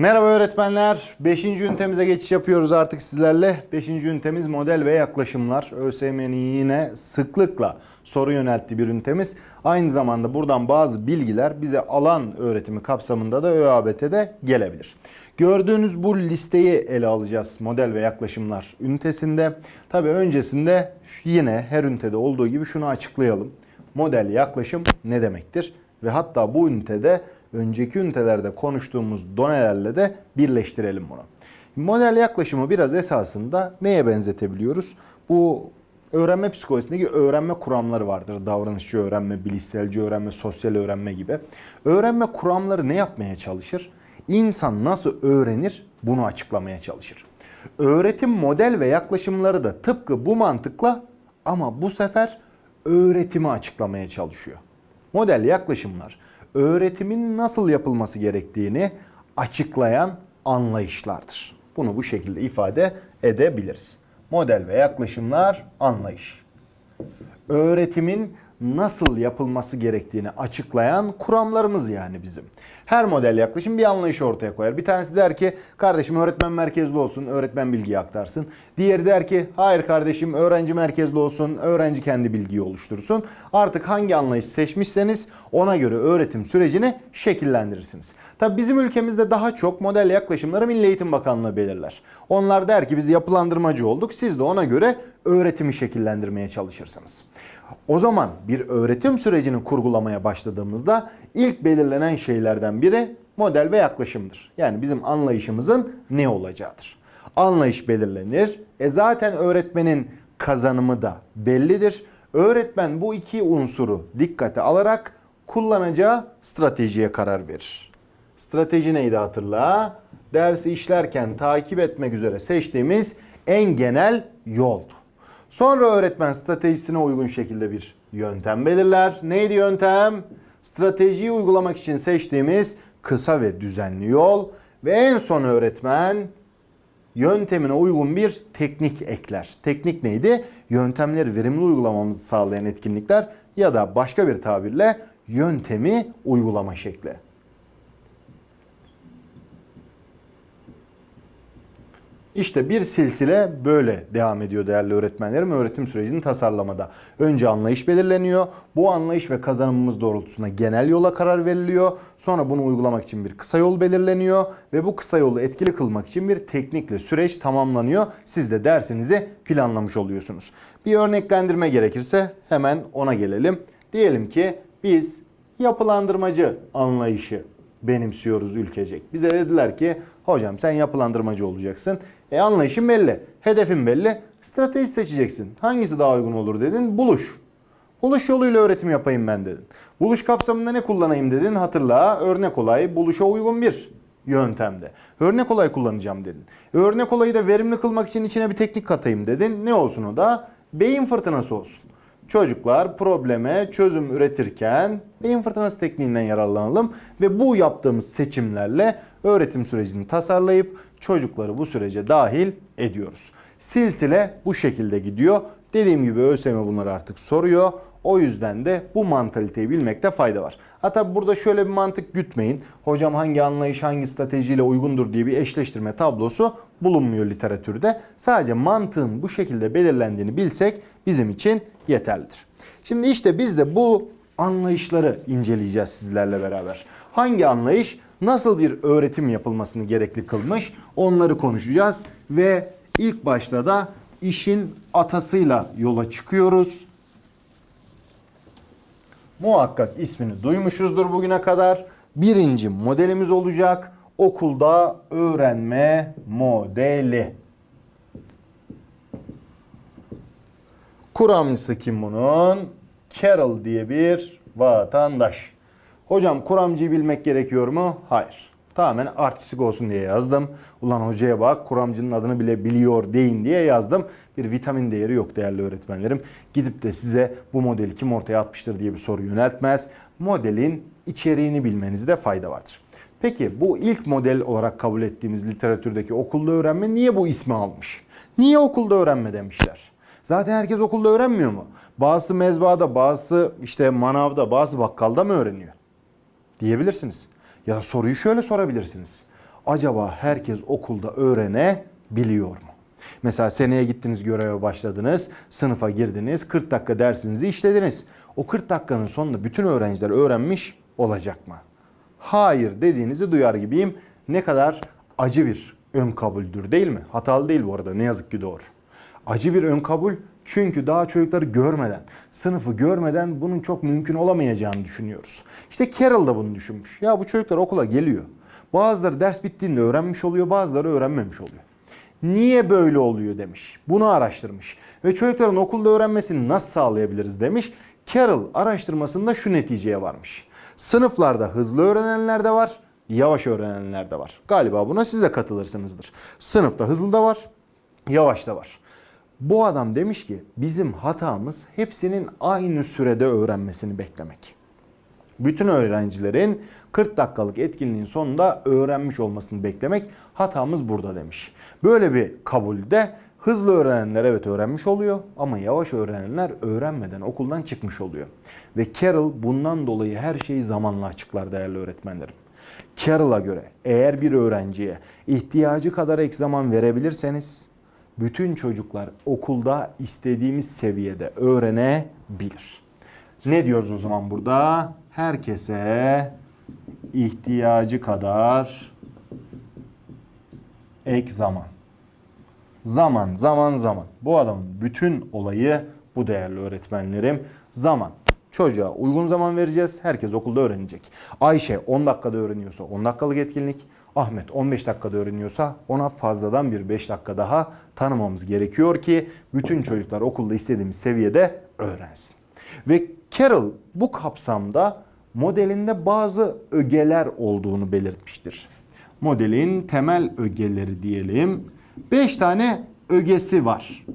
Merhaba öğretmenler. 5. ünitemize geçiş yapıyoruz artık sizlerle. 5. ünitemiz model ve yaklaşımlar. ÖSYM'nin yine sıklıkla soru yönelttiği bir ünitemiz. Aynı zamanda buradan bazı bilgiler bize alan öğretimi kapsamında da ÖABT'de gelebilir. Gördüğünüz bu listeyi ele alacağız model ve yaklaşımlar ünitesinde. Tabii öncesinde yine her ünitede olduğu gibi şunu açıklayalım. Model yaklaşım ne demektir? Ve hatta bu ünitede önceki ünitelerde konuştuğumuz donelerle de birleştirelim bunu. Model yaklaşımı biraz esasında neye benzetebiliyoruz? Bu öğrenme psikolojisindeki öğrenme kuramları vardır. Davranışçı öğrenme, bilişselci öğrenme, sosyal öğrenme gibi. Öğrenme kuramları ne yapmaya çalışır? İnsan nasıl öğrenir bunu açıklamaya çalışır. Öğretim model ve yaklaşımları da tıpkı bu mantıkla ama bu sefer öğretimi açıklamaya çalışıyor. Model yaklaşımlar öğretimin nasıl yapılması gerektiğini açıklayan anlayışlardır. Bunu bu şekilde ifade edebiliriz. Model ve yaklaşımlar anlayış. Öğretimin nasıl yapılması gerektiğini açıklayan kuramlarımız yani bizim. Her model yaklaşım bir anlayış ortaya koyar. Bir tanesi der ki kardeşim öğretmen merkezli olsun, öğretmen bilgiyi aktarsın. Diğeri der ki hayır kardeşim öğrenci merkezli olsun, öğrenci kendi bilgiyi oluştursun. Artık hangi anlayış seçmişseniz ona göre öğretim sürecini şekillendirirsiniz. Tabi bizim ülkemizde daha çok model yaklaşımları Milli Eğitim Bakanlığı belirler. Onlar der ki biz yapılandırmacı olduk, siz de ona göre öğretimi şekillendirmeye çalışırsınız. O zaman bir öğretim sürecini kurgulamaya başladığımızda ilk belirlenen şeylerden biri model ve yaklaşımdır. Yani bizim anlayışımızın ne olacağıdır. Anlayış belirlenir. E zaten öğretmenin kazanımı da bellidir. Öğretmen bu iki unsuru dikkate alarak kullanacağı stratejiye karar verir. Strateji neydi hatırla? Dersi işlerken takip etmek üzere seçtiğimiz en genel yoldu. Sonra öğretmen stratejisine uygun şekilde bir yöntem belirler. Neydi yöntem? Stratejiyi uygulamak için seçtiğimiz kısa ve düzenli yol ve en son öğretmen yöntemine uygun bir teknik ekler. Teknik neydi? Yöntemleri verimli uygulamamızı sağlayan etkinlikler ya da başka bir tabirle yöntemi uygulama şekli. İşte bir silsile böyle devam ediyor değerli öğretmenlerim öğretim sürecini tasarlamada. Önce anlayış belirleniyor. Bu anlayış ve kazanımımız doğrultusunda genel yola karar veriliyor. Sonra bunu uygulamak için bir kısa yol belirleniyor ve bu kısa yolu etkili kılmak için bir teknikle süreç tamamlanıyor. Siz de dersinizi planlamış oluyorsunuz. Bir örneklendirme gerekirse hemen ona gelelim. Diyelim ki biz yapılandırmacı anlayışı benimsiyoruz ülkecek. Bize dediler ki hocam sen yapılandırmacı olacaksın. E anlayışın belli, hedefin belli, strateji seçeceksin. Hangisi daha uygun olur dedin? Buluş. Buluş yoluyla öğretim yapayım ben dedin. Buluş kapsamında ne kullanayım dedin? Hatırla örnek olay buluşa uygun bir yöntemde. Örnek olay kullanacağım dedin. E, örnek olayı da verimli kılmak için içine bir teknik katayım dedin. Ne olsun o da? Beyin fırtınası olsun. Çocuklar probleme çözüm üretirken beyin fırtınası tekniğinden yararlanalım ve bu yaptığımız seçimlerle öğretim sürecini tasarlayıp çocukları bu sürece dahil ediyoruz. Silsile bu şekilde gidiyor. Dediğim gibi ÖSYM bunları artık soruyor. O yüzden de bu mantaliteyi bilmekte fayda var. Hatta burada şöyle bir mantık gütmeyin. Hocam hangi anlayış hangi stratejiyle uygundur diye bir eşleştirme tablosu bulunmuyor literatürde. Sadece mantığın bu şekilde belirlendiğini bilsek bizim için yeterlidir. Şimdi işte biz de bu anlayışları inceleyeceğiz sizlerle beraber. Hangi anlayış nasıl bir öğretim yapılmasını gerekli kılmış onları konuşacağız ve ilk başta da işin atasıyla yola çıkıyoruz. Muhakkak ismini duymuşuzdur bugüne kadar. Birinci modelimiz olacak. Okulda öğrenme modeli. Kuramcısı kim bunun? Carroll diye bir vatandaş. Hocam kuramcıyı bilmek gerekiyor mu? Hayır. Tamamen artistik olsun diye yazdım. Ulan hocaya bak kuramcının adını bile biliyor deyin diye yazdım. Bir vitamin değeri yok değerli öğretmenlerim. Gidip de size bu modeli kim ortaya atmıştır diye bir soru yöneltmez. Modelin içeriğini bilmenizde fayda vardır. Peki bu ilk model olarak kabul ettiğimiz literatürdeki okulda öğrenme niye bu ismi almış? Niye okulda öğrenme demişler? Zaten herkes okulda öğrenmiyor mu? Bazısı mezbada, bazısı işte manavda, bazı bakkalda mı öğreniyor? Diyebilirsiniz. Ya da soruyu şöyle sorabilirsiniz. acaba herkes okulda öğrenebiliyor mu? Mesela seneye gittiniz göreve başladınız, sınıfa girdiniz, 40 dakika dersinizi işlediniz. O 40 dakikanın sonunda bütün öğrenciler öğrenmiş olacak mı? Hayır dediğinizi duyar gibiyim. Ne kadar acı bir ön kabuldür değil mi? Hatalı değil bu arada ne yazık ki doğru. Acı bir ön kabul çünkü daha çocukları görmeden, sınıfı görmeden bunun çok mümkün olamayacağını düşünüyoruz. İşte Carroll da bunu düşünmüş. Ya bu çocuklar okula geliyor. Bazıları ders bittiğinde öğrenmiş oluyor, bazıları öğrenmemiş oluyor. Niye böyle oluyor demiş. Bunu araştırmış. Ve çocukların okulda öğrenmesini nasıl sağlayabiliriz demiş. Carroll araştırmasında şu neticeye varmış. Sınıflarda hızlı öğrenenler de var, yavaş öğrenenler de var. Galiba buna siz de katılırsınızdır. Sınıfta hızlı da var, yavaş da var. Bu adam demiş ki bizim hatamız hepsinin aynı sürede öğrenmesini beklemek. Bütün öğrencilerin 40 dakikalık etkinliğin sonunda öğrenmiş olmasını beklemek hatamız burada demiş. Böyle bir kabulde hızlı öğrenenler evet öğrenmiş oluyor ama yavaş öğrenenler öğrenmeden okuldan çıkmış oluyor. Ve Carroll bundan dolayı her şeyi zamanla açıklar değerli öğretmenlerim. Carroll'a göre eğer bir öğrenciye ihtiyacı kadar ek zaman verebilirseniz bütün çocuklar okulda istediğimiz seviyede öğrenebilir. Ne diyoruz o zaman burada? Herkese ihtiyacı kadar ek zaman. Zaman, zaman, zaman. Bu adamın bütün olayı bu değerli öğretmenlerim. Zaman. Çocuğa uygun zaman vereceğiz. Herkes okulda öğrenecek. Ayşe 10 dakikada öğreniyorsa 10 dakikalık etkinlik. Ahmet 15 dakikada öğreniyorsa ona fazladan bir 5 dakika daha tanımamız gerekiyor ki bütün çocuklar okulda istediğimiz seviyede öğrensin. Ve Carroll bu kapsamda modelinde bazı ögeler olduğunu belirtmiştir. Modelin temel ögeleri diyelim. 5 tane ögesi var.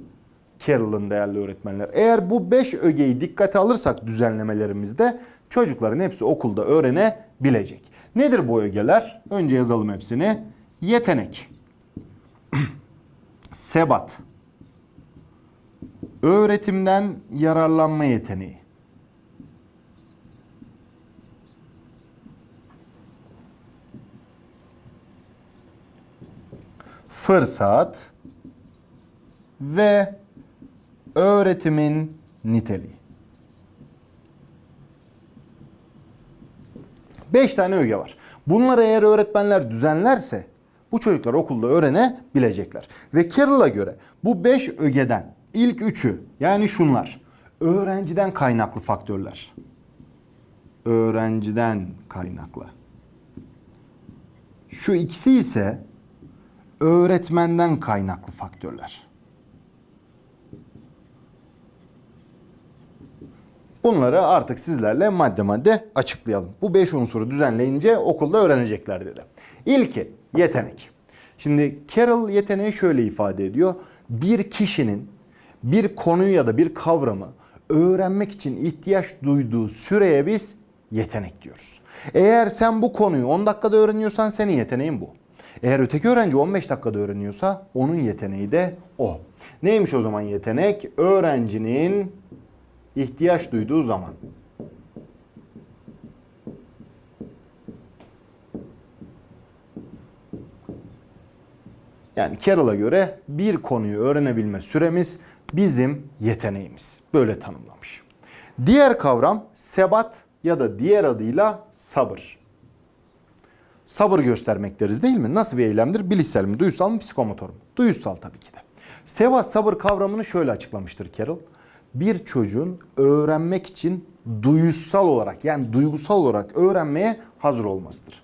Carroll'ın değerli öğretmenler. Eğer bu 5 ögeyi dikkate alırsak düzenlemelerimizde çocukların hepsi okulda öğrenebilecek. Nedir bu ögeler? Önce yazalım hepsini. Yetenek, sebat, öğretimden yararlanma yeteneği, fırsat ve öğretimin niteliği. Beş tane öge var. Bunları eğer öğretmenler düzenlerse bu çocuklar okulda öğrenebilecekler. Ve Carroll'a göre bu beş ögeden ilk üçü yani şunlar öğrenciden kaynaklı faktörler. Öğrenciden kaynaklı. Şu ikisi ise öğretmenden kaynaklı faktörler. Bunları artık sizlerle madde madde açıklayalım. Bu 5 unsuru düzenleyince okulda öğrenecekler dedi. İlki yetenek. Şimdi Carroll yeteneği şöyle ifade ediyor. Bir kişinin bir konuyu ya da bir kavramı öğrenmek için ihtiyaç duyduğu süreye biz yetenek diyoruz. Eğer sen bu konuyu 10 dakikada öğreniyorsan senin yeteneğin bu. Eğer öteki öğrenci 15 dakikada öğreniyorsa onun yeteneği de o. Neymiş o zaman yetenek? Öğrencinin ihtiyaç duyduğu zaman. Yani Carroll'a göre bir konuyu öğrenebilme süremiz bizim yeteneğimiz. Böyle tanımlamış. Diğer kavram sebat ya da diğer adıyla sabır. Sabır göstermek deriz değil mi? Nasıl bir eylemdir? Bilişsel mi, duysal mı, psikomotor mu? Duysal tabii ki de. Sebat sabır kavramını şöyle açıklamıştır Carroll. Bir çocuğun öğrenmek için duysal olarak yani duygusal olarak öğrenmeye hazır olmasıdır.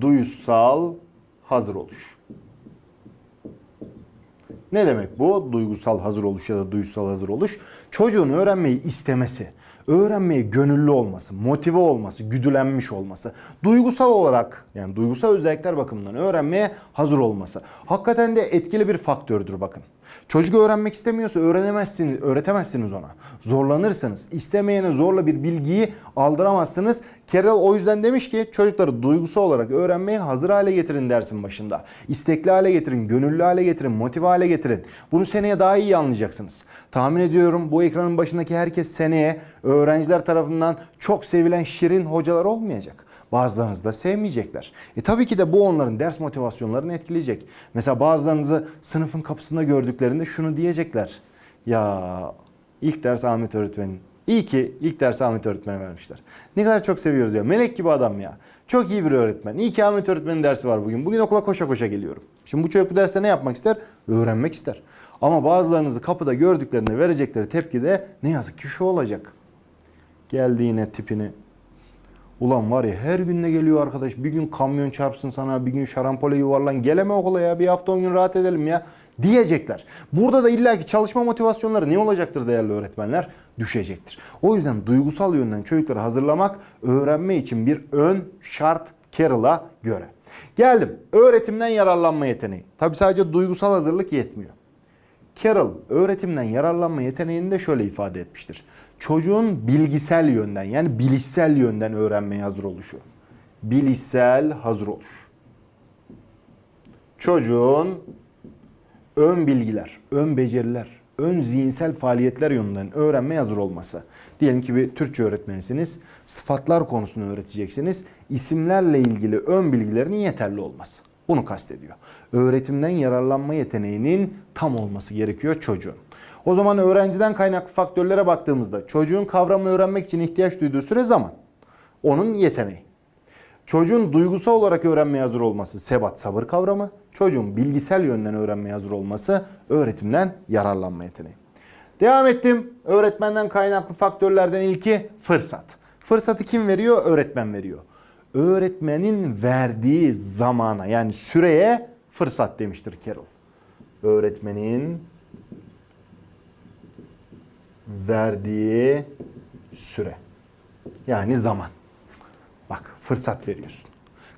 Duysal hazır oluş. Ne demek bu? Duygusal hazır oluş ya da duysal hazır oluş. Çocuğun öğrenmeyi istemesi, öğrenmeye gönüllü olması, motive olması, güdülenmiş olması, duygusal olarak yani duygusal özellikler bakımından öğrenmeye hazır olması. Hakikaten de etkili bir faktördür bakın. Çocuk öğrenmek istemiyorsa öğrenemezsiniz, öğretemezsiniz ona. Zorlanırsınız. İstemeyene zorla bir bilgiyi aldıramazsınız. Carroll o yüzden demiş ki çocukları duygusal olarak öğrenmeye hazır hale getirin dersin başında. İstekli hale getirin, gönüllü hale getirin, motive hale getirin. Bunu seneye daha iyi anlayacaksınız. Tahmin ediyorum bu ekranın başındaki herkes seneye öğrenciler tarafından çok sevilen şirin hocalar olmayacak. Bazılarınız da sevmeyecekler. E tabii ki de bu onların ders motivasyonlarını etkileyecek. Mesela bazılarınızı sınıfın kapısında gördüklerinde şunu diyecekler. Ya ilk ders Ahmet öğretmenin. İyi ki ilk dersi Ahmet öğretmene vermişler. Ne kadar çok seviyoruz ya. Melek gibi adam ya. Çok iyi bir öğretmen. İyi ki Ahmet öğretmenin dersi var bugün. Bugün okula koşa koşa geliyorum. Şimdi bu çocuk bu derste ne yapmak ister? Öğrenmek ister. Ama bazılarınızı kapıda gördüklerinde verecekleri tepki de ne yazık ki şu olacak. Geldi yine tipini. Ulan var ya her gün ne geliyor arkadaş? Bir gün kamyon çarpsın sana, bir gün şarampole yuvarlan. Geleme okula ya bir hafta on gün rahat edelim ya diyecekler. Burada da illaki çalışma motivasyonları ne olacaktır değerli öğretmenler? Düşecektir. O yüzden duygusal yönden çocukları hazırlamak öğrenme için bir ön şart Carroll'a göre. Geldim. Öğretimden yararlanma yeteneği. Tabi sadece duygusal hazırlık yetmiyor. Carroll öğretimden yararlanma yeteneğini de şöyle ifade etmiştir. Çocuğun bilgisel yönden yani bilişsel yönden öğrenmeye hazır oluşu. Bilişsel hazır oluş. Çocuğun ön bilgiler, ön beceriler, ön zihinsel faaliyetler yönünden öğrenmeye hazır olması. Diyelim ki bir Türkçe öğretmenisiniz, sıfatlar konusunu öğreteceksiniz, isimlerle ilgili ön bilgilerinin yeterli olması. Bunu kastediyor. Öğretimden yararlanma yeteneğinin tam olması gerekiyor çocuğun. O zaman öğrenciden kaynaklı faktörlere baktığımızda çocuğun kavramını öğrenmek için ihtiyaç duyduğu süre zaman. Onun yeteneği. Çocuğun duygusal olarak öğrenmeye hazır olması sebat sabır kavramı. Çocuğun bilgisel yönden öğrenmeye hazır olması öğretimden yararlanma yeteneği. Devam ettim. Öğretmenden kaynaklı faktörlerden ilki fırsat. Fırsatı kim veriyor? Öğretmen veriyor. Öğretmenin verdiği zamana yani süreye fırsat demiştir Carroll. Öğretmenin verdiği süre. Yani zaman. Bak fırsat veriyorsun.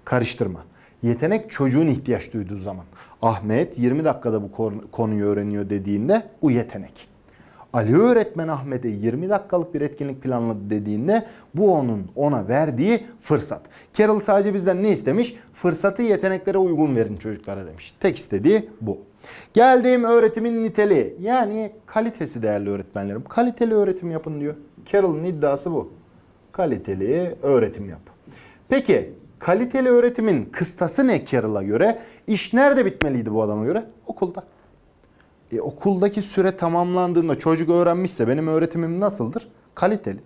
Karıştırma. Yetenek çocuğun ihtiyaç duyduğu zaman. Ahmet 20 dakikada bu konu- konuyu öğreniyor dediğinde bu yetenek. Ali öğretmen Ahmet'e 20 dakikalık bir etkinlik planladı dediğinde bu onun ona verdiği fırsat. Carroll sadece bizden ne istemiş? Fırsatı yeteneklere uygun verin çocuklara demiş. Tek istediği bu. Geldiğim öğretimin niteliği yani kalitesi değerli öğretmenlerim. Kaliteli öğretim yapın diyor. Carroll'ın iddiası bu. Kaliteli öğretim yap. Peki kaliteli öğretimin kıstası ne Carroll'a göre? İş nerede bitmeliydi bu adama göre? Okulda. E, okuldaki süre tamamlandığında çocuk öğrenmişse benim öğretimim nasıldır? Kaliteli.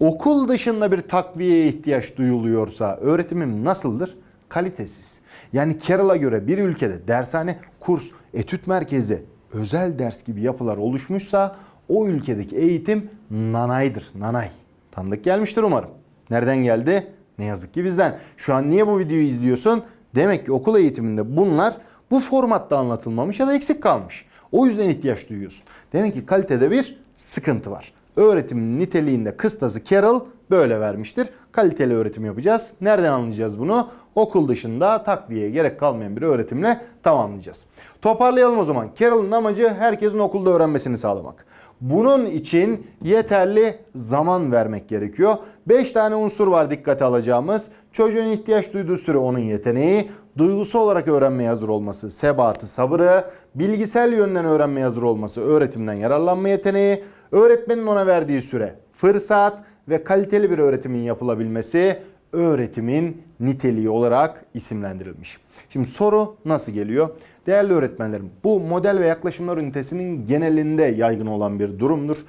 Okul dışında bir takviyeye ihtiyaç duyuluyorsa öğretimim nasıldır? Kalitesiz. Yani Carroll'a göre bir ülkede dershane, kurs, etüt merkezi, özel ders gibi yapılar oluşmuşsa o ülkedeki eğitim nanaydır. Nanay. Tanıdık gelmiştir umarım. Nereden geldi? Ne yazık ki bizden. Şu an niye bu videoyu izliyorsun? Demek ki okul eğitiminde bunlar bu formatta anlatılmamış ya da eksik kalmış. O yüzden ihtiyaç duyuyorsun. Demek ki kalitede bir sıkıntı var. Öğretimin niteliğinde kıstası Carroll böyle vermiştir. Kaliteli öğretim yapacağız. Nereden anlayacağız bunu? Okul dışında takviyeye gerek kalmayan bir öğretimle tamamlayacağız. Toparlayalım o zaman. Carroll'ın amacı herkesin okulda öğrenmesini sağlamak. Bunun için yeterli zaman vermek gerekiyor. 5 tane unsur var dikkate alacağımız. Çocuğun ihtiyaç duyduğu süre onun yeteneği, duygusal olarak öğrenmeye hazır olması, sebatı, sabırı, bilgisel yönden öğrenmeye hazır olması, öğretimden yararlanma yeteneği, öğretmenin ona verdiği süre, fırsat ve kaliteli bir öğretimin yapılabilmesi öğretimin niteliği olarak isimlendirilmiş. Şimdi soru nasıl geliyor? Değerli öğretmenlerim, bu model ve yaklaşımlar ünitesinin genelinde yaygın olan bir durumdur.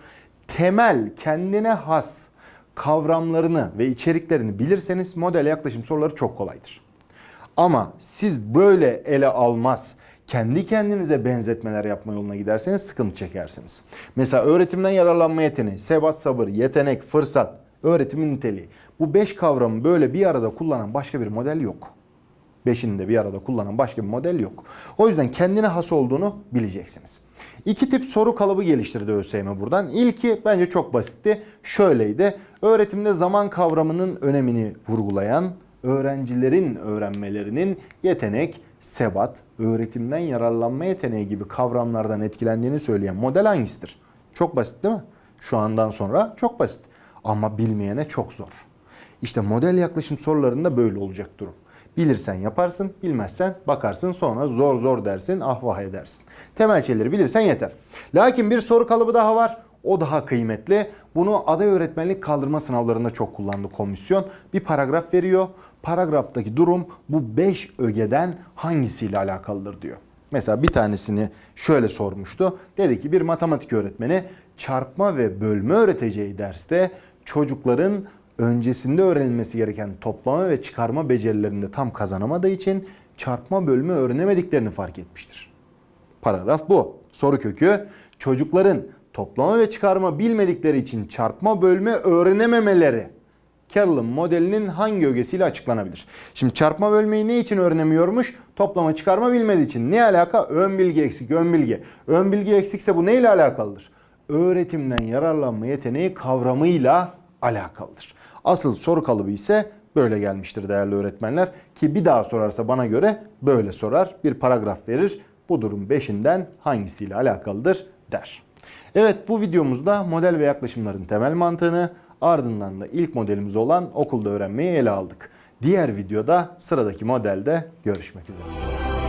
Temel, kendine has kavramlarını ve içeriklerini bilirseniz model yaklaşım soruları çok kolaydır. Ama siz böyle ele almaz, kendi kendinize benzetmeler yapma yoluna giderseniz sıkıntı çekersiniz. Mesela öğretimden yararlanma yeteneği, sebat sabır, yetenek, fırsat, öğretimin niteliği. Bu beş kavramı böyle bir arada kullanan başka bir model yok. Beşini de bir arada kullanan başka bir model yok. O yüzden kendine has olduğunu bileceksiniz. İki tip soru kalıbı geliştirdi ÖSYM buradan. İlki bence çok basitti. Şöyleydi. Öğretimde zaman kavramının önemini vurgulayan, öğrencilerin öğrenmelerinin yetenek, sebat, öğretimden yararlanma yeteneği gibi kavramlardan etkilendiğini söyleyen model hangisidir? Çok basit değil mi? Şu andan sonra çok basit. Ama bilmeyene çok zor. İşte model yaklaşım sorularında böyle olacak durum. Bilirsen yaparsın, bilmezsen bakarsın sonra zor zor dersin, ah vah edersin. Temel şeyleri bilirsen yeter. Lakin bir soru kalıbı daha var. O daha kıymetli. Bunu aday öğretmenlik kaldırma sınavlarında çok kullandı komisyon. Bir paragraf veriyor. Paragraftaki durum bu 5 ögeden hangisiyle alakalıdır diyor. Mesela bir tanesini şöyle sormuştu. Dedi ki bir matematik öğretmeni çarpma ve bölme öğreteceği derste çocukların öncesinde öğrenilmesi gereken toplama ve çıkarma becerilerinde tam kazanamadığı için çarpma bölme öğrenemediklerini fark etmiştir. Paragraf bu. Soru kökü çocukların toplama ve çıkarma bilmedikleri için çarpma bölme öğrenememeleri Carroll'ın modelinin hangi ögesiyle açıklanabilir? Şimdi çarpma bölmeyi ne için öğrenemiyormuş? Toplama çıkarma bilmediği için. Ne alaka? Ön bilgi eksik, ön bilgi. Ön bilgi eksikse bu neyle alakalıdır? Öğretimden yararlanma yeteneği kavramıyla alakalıdır. Asıl soru kalıbı ise böyle gelmiştir değerli öğretmenler. Ki bir daha sorarsa bana göre böyle sorar. Bir paragraf verir. Bu durum 5'inden hangisiyle alakalıdır der. Evet bu videomuzda model ve yaklaşımların temel mantığını ardından da ilk modelimiz olan okulda öğrenmeyi ele aldık. Diğer videoda sıradaki modelde görüşmek üzere.